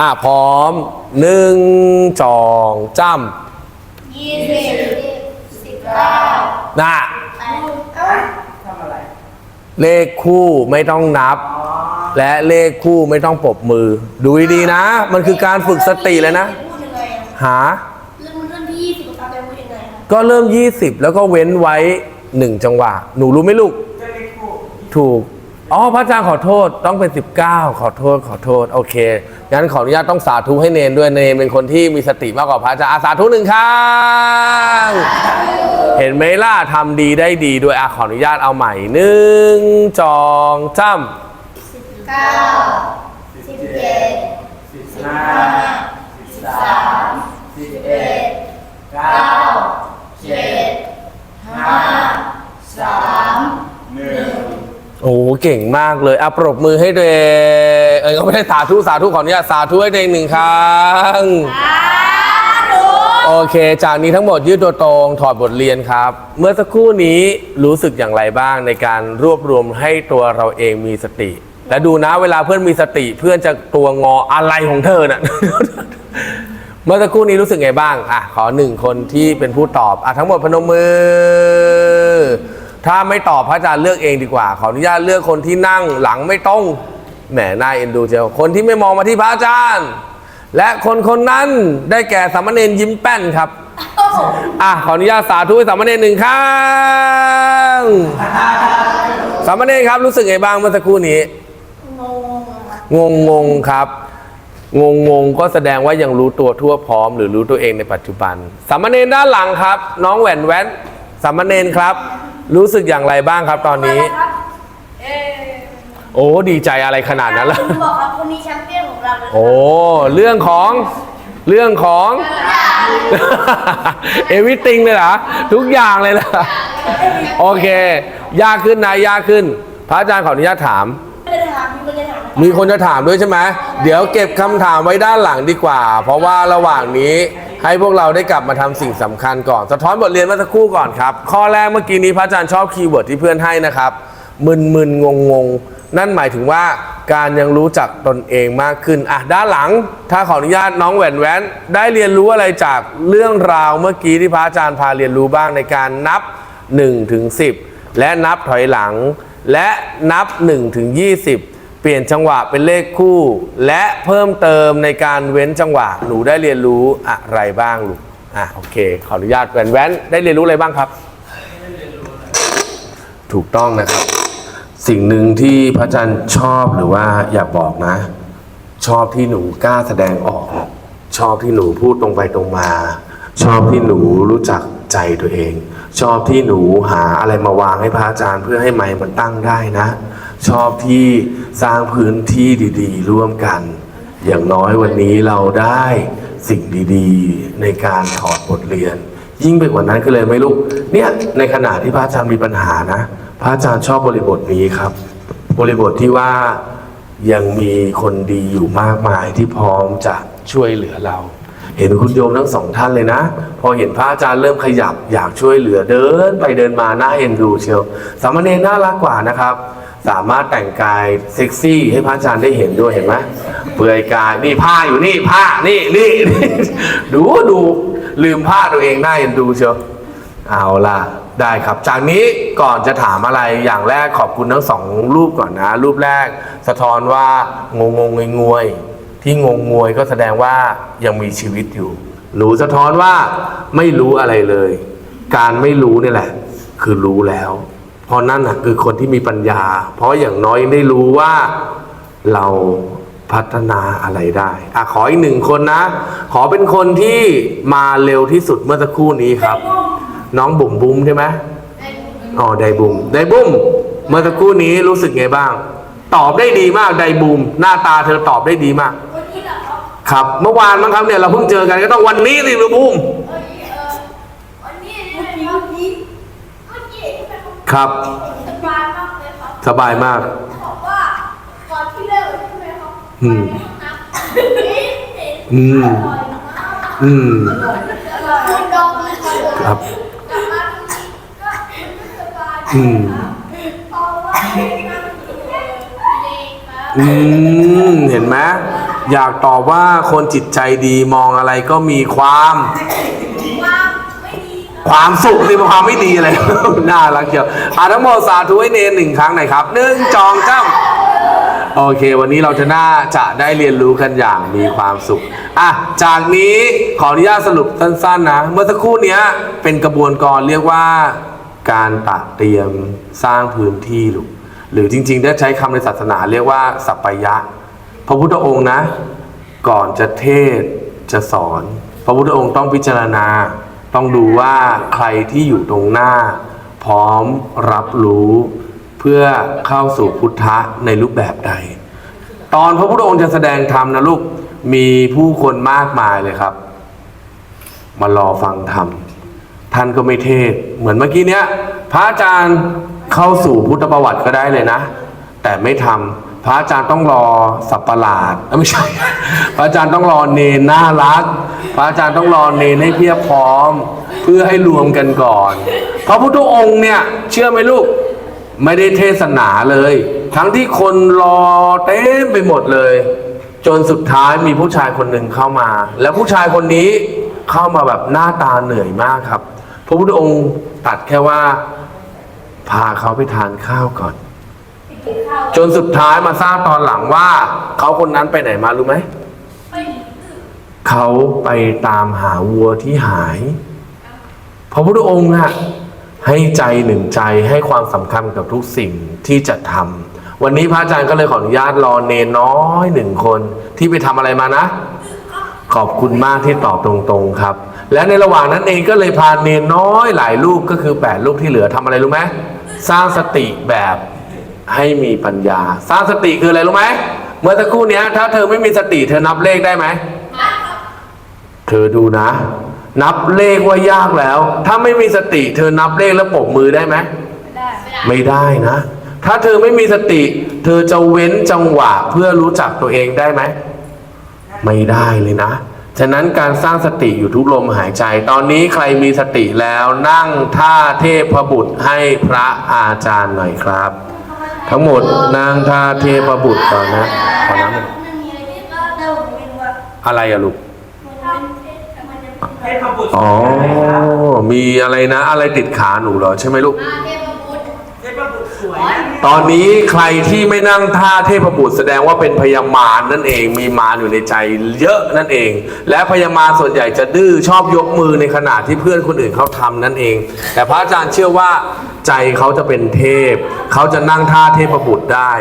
อะพร้อมหนึ่งจองจ้ยี่สิบสิบเก้าำนะแปดเก้าทำอะไรเลขคู่ไม่ต้องนับอ๋อและเลขคู่ไม่ต้องปรบมือ ดูดีๆนะ มันคือการฝึกสติเลยนะ พูดยังไงอะหา เรื่องเรื่องที่ยี่สิบกับการพูดยังไงอะก็เริ่ม 20 แล้วก็เว้นไว้ 1 จังหวะ หนูรู้ไหมลูกเจะเลขคู่ถูก อ๋อพระอาจารย์ขอโทษต้องเป็น 19 ขอโทษขอโทษโอเคงั้นขออนุญาตต้องสาธุให้เนนด้วยเนนเป็นคนที่มีสติมากกว่าพระอาจารย์อาสาธุหนึ่งครั้งเห็นไหมล่ะทำดีได้ดีด้วยอะขออนุญาตเอาใหม่หนึ่งจองจ้สิบเก้าสิบเจ็ดสิบห้า สิบสามสิบเอ็ด เก้า เก้าเจ็ดห้าสาม หนึ่งำ โอ้โหเก่งมากเลยอะปรบมือให้ตัวเองเออก็ไม่ได้สาธุสาธุขออนุญาตสาธุให้ตัวเองหนึ่งครั้งสาธุโอเค จากนี้ทั้งหมดยืดตัวตรงถอดบทเรียนครับ เมื่อสักครู่นี้รู้สึกอย่างไรบ้างในการรวบรวมให้ตัวเราเองมีสติ และดูนะเวลาเพื่อนมีสติเพื่อนจะตัวงออะไรของเธอน่ะเมื่อสักครู่นี้รู้สึกไงบ้างอะขอหนึ่งคนที่เป็นผู้ตอบอะทั้งหมดพนมมือ ถ้าไม่ตอบพระอาจารย์เลือกเองดีกว่า ขออนุญาตเลือกคนที่นั่งหลังไม่ตรงแหมน่าเอ็นดูเจียวคนที่ไม่มองมาที่พระอาจารย์ และคนคนนั้นได้แก่สามเณรยิ้มแป้นครับอะขออนุญาตสาธุให้สามเณรหนึ่งครั้งสามเณรครับรู้สึกไงบ้างเมื่อสักครู่นี้ งงอะงงงงๆครับ งงงงๆก็แสดงว่ายังรู้ตัวทั่วพร้อม หรือรู้ตัวเองในปัจจุบันสามเณรด้านหลังครับ น้องแหวนแว้นสามเณรครับ รู้สึกอย่างไรบ้างครับตอนนี้ครับเอ๊ะโอ้ดีใจอะไรขนาดนั้นล่ะ ผมบอกครับคนนี้แชมเปี้ยนของเราเลยโอ้เรื่องของเรื่องของ เอวิติงเลยเหรอทุกอย่างเลยเหรอโอเค ยากขึ้นนะยากขึ้น พระอาจารย์ขออนุญาตถาม ไม่ได้ถามมีคนจะถามมีคนจะถามด้วยใช่ไหมเดี๋ยวเก็บคำถามไว้ด้านหลังดีกว่า เพราะว่าระหว่างนี้ ให้พวกเราได้กลับมาทำสิ่งสำคัญก่อน สะท้อนบทเรียนเมื่อสักครู่ก่อนครับ ข้อแรกเมื่อกี้นี้พระอาจารย์ชอบคีย์เวิร์ดที่เพื่อนให้นะครับ มึนมึนงงงๆนั่นหมายถึงว่าการยังรู้จักตนเองมากขึ้นอะด้านหลัง ถ้าขออนุญาตน้องแหวนแหวนได้เรียนรู้อะไรจากเรื่องราวเมื่อกี้ที่พระอาจารย์พาเรียนรู้บ้างในการนับ1ถึง10 และนับถอยหลัง และนับ1ถึง20 เปลี่ยนจังหวะเป็นเลขคู่ และเพิ่มเติมในการเว้นจังหวะหนูได้เรียนรู้อะไรบ้างลูกอะโอเค ขออนุญาตแวนแว้นได้เรียนรู้อะไรบ้างครับ ถูกต้องนะครับ สิ่งหนึ่งที่พระอาจารย์ชอบหรือว่าอยากบอกนะ ชอบที่หนูกล้าแสดงออก ชอบที่หนูพูดตรงไปตรงมา ชอบที่หนูรู้จักใจตัวเอง ชอบที่หนูหาอะไรมาวางให้พระอาจารย์เพื่อให้ไม้มันตั้งได้นะ ชอบที่สร้างพื้นที่ดีๆ ร่วมกัน อย่างน้อยวันนี้เราได้สิ่งดีๆ ในการถอดบทเรียน ยิ่งไปกว่านั้นก็เลยไหม่ลูกเนี่ยในขณะที่พระอาจารย์มีปัญหานะ พระอาจารย์ชอบบริบทนี้ครับ บริบทที่ว่ายังมีคนดีอยู่มากมายที่พร้อมจะช่วยเหลือเรา เห็นคุณโยมทั้งสองท่านเลยนะ พอเห็นพระอาจารย์เริ่มขยับอยากช่วยเหลือเดินไปเดินมาน้าเอ็นดูเชียวสามเณรน่ารักกว่านะครับ สามารถแต่งกายเซ็กซี่ให้พระอาจารย์ได้เห็นด้วยเห็นไหมเปลือยกายนี่ผ้าอยู่นี่ผ้านี่นี่นดูดูลืมผ้าตัวเองน้าเอ็นดูเชียวเอาล่ะได้ครับ จากนี้ก่อนจะถามอะไรอย่างแรกขอบคุณทั้งสองรูปก่อนนะ รูปแรกสะท้อนว่างงงงงวย ที่งงงวยก็แสดงว่ายังมีชีวิตอยู่ หรูสะท้อนว่าไม่รู้อะไรเลย การไม่รู้นี่แหละ คือรู้แล้ว เพราะนั่นนะคือคนที่มีปัญญา เพราะอย่างน้อยได้รู้ว่าเราพัฒนาอะไรได้อะขออีกหนึ่งคนนะ ขอเป็นคนที่มาเร็วที่สุดเมื่อสักครู่นี้ครับ น้องบุ๋มบุ้มใช่ไหมอ๋อไดบุ๋มไดบุ้มเมื่อสักครู่นี้รู้สึกไงบ้าง ตอบได้ดีมากไดบุ๋มหน้าตาเธอตอบได้ดีมาก ครับ เมื่อวานมั้งครับเนี่ยเราเพิ่งเจอกันก็ต้องวันนี้สิหรือบุ้มวันนี้เนี่ยนะครับเมื่อกี้เมื่อกี้ที่เป็นครับ สบายมากเลยครับสบายมากบอกว่าก่อนที่เลิกใช่ไหมครับอืมอืมอืมอร่อยคุณดองเลยครับครับกลับมาที่นี่ก็ไม่สบายอืมเพราะว่านั่งอยู่เองครับอืมเห็นไหม อยากตอบว่าคนจิตใจดีมองอะไรก็มีความ ความไม่ดีครับความสุขสิความไม่ดีอะไร น่ารักเชียวอะทั้งหมดสาธุให้เนนหนึ่งครั้งหน่อยครับหนึ่งจองจ้ำโอเค วันนี้เราจะน่าจะได้เรียนรู้กันอย่างมีความสุขอะจากนี้ขออนุญาตสรุปสั้นๆนะ เมื่อสักครู่เนี้ยเป็นกระบวนการเรียกว่าการตัดเตรียมสร้างพื้นที่ลูกหรือจริงๆถ้าใช้คำในศาสนาเรียกว่าสัปปายะ ระพุทธองค์นะ ก่อนจะเทศจะสอน พระพุทธองค์ต้องพิจารณา ต้องดูว่าใครที่อยู่ตรงหน้า พร้อมรับรู้เพื่อเข้าสู่พุทธะในรูปแบบใด ตอนพระพุทธองค์จะแสดงธรรมนะลูกมีผู้คนมากมายเลยครับ มารอฟังธรรมท่านก็ไม่เทศ เหมือนเมื่อกี้เนี้ย พระอาจารย์เข้าสู่พุทธประวัติก็ได้เลยนะ แต่ไม่ทำ พระอาจารย์ต้องรอสับประหลาดไม่ใช่ พระอาจารย์ต้องรอเนนน่ารัก พระอาจารย์ต้องรอเนนให้เพียบพร้อม เพื่อให้รวมกันก่อน พระพุทธองค์เนี่ย เชื่อไหมลูก ไม่ได้เทศนาเลย ทั้งที่คนรอเต็มไปหมดเลย จนสุดท้ายมีผู้ชายคนหนึ่งเข้ามา แล้วผู้ชายคนนี้เข้ามาแบบหน้าตาเหนื่อยมากครับ พระพุทธองค์ตัดแค่ว่า พาเขาไปทานข้าวก่อน จนสุดท้ายมาทราบตอนหลังว่า เขาคนนั้นไปไหนมารู้ไหมเขาไปตามหาวัวที่หาย พระพุทธองค์อะให้ใจหนึ่งใจให้ความสำคัญกับทุกสิ่งที่จะทำวันนี้พระอาจารย์ก็เลยขออนุญาตรอเนนน้อยหนึ่งคนที่ไปทำอะไรมานะ ขอบคุณมากที่ตอบตรงๆครับ และในระหว่างนั้นเองก็เลยพาเนนน้อยหลายลูกก็คือแปดลูกที่เหลือทำอะไรรู้ไหมสร้างสติแบบ ให้มีปัญญา สร้างสติคืออะไรรู้ไหมเมื่อสักครู่เนี้ยถ้าเธอไม่มีสติเธอนับเลขได้ไหมมาครับเธอดูนะ นับเลขว่ายากแล้ว ถ้าไม่มีสติเธอนับเลขแล้วปรบมือได้ไหมไม่ได้ไม่ได้ไม่ได้นะ ถ้าเธอไม่มีสติ เธอจะเว้นจังหวะเพื่อรู้จักตัวเองได้ไหม ไม่ได้เลยนะ ฉะนั้นการสร้างสติอยู่ทุกลมหายใจ ตอนนี้ใครมีสติแล้วนั่งท่าเทพบุตรให้พระอาจารย์หน่อยครับ ทั้งหมดนั่งท่าเทพบุตรก่อนนะ ขอน้ำหน่อยไม่มีอะไรที่ก็เดาไม่รู้ว่าอะไรอะลูกมันเป็นแต่มันจะเป็นเทพบุตรอ๋อสวยไหมครับมีอะไรนะ อะไรติดขาหนูเหรอใช่ไหมลูกอาเทพบุตรเทพบุ ตอนนี้ใครที่ไม่นั่งท่าเทพบุตรแสดงว่าเป็นพยามารนั่นเองมีมารอยู่ในใจเยอะนั่นเอง และพยามารส่วนใหญ่จะดื้อชอบยกมือในขณะที่เพื่อนคนอื่นเขาทำนั่นเอง แต่พระอาจารย์เชื่อว่าใจเขาจะเป็นเทพ เขาจะนั่งท่าเทพบุตรได้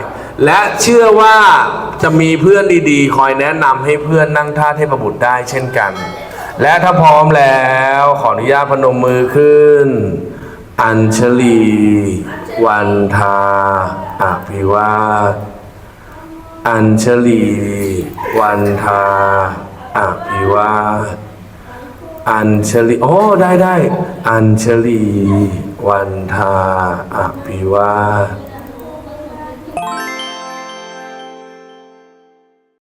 และเชื่อว่าจะมีเพื่อนดีๆ คอยแนะนำให้เพื่อนนั่งท่าเทพบุตรได้เช่นกัน และถ้าพร้อมแล้วขออนุญาตพนมมือขึ้น อัญชลี วันทาอภิวาทอัญชลี วันทาอภิวาทอัญชลี โอ้ได้ได้ อัญชลี วันทาอภิวาท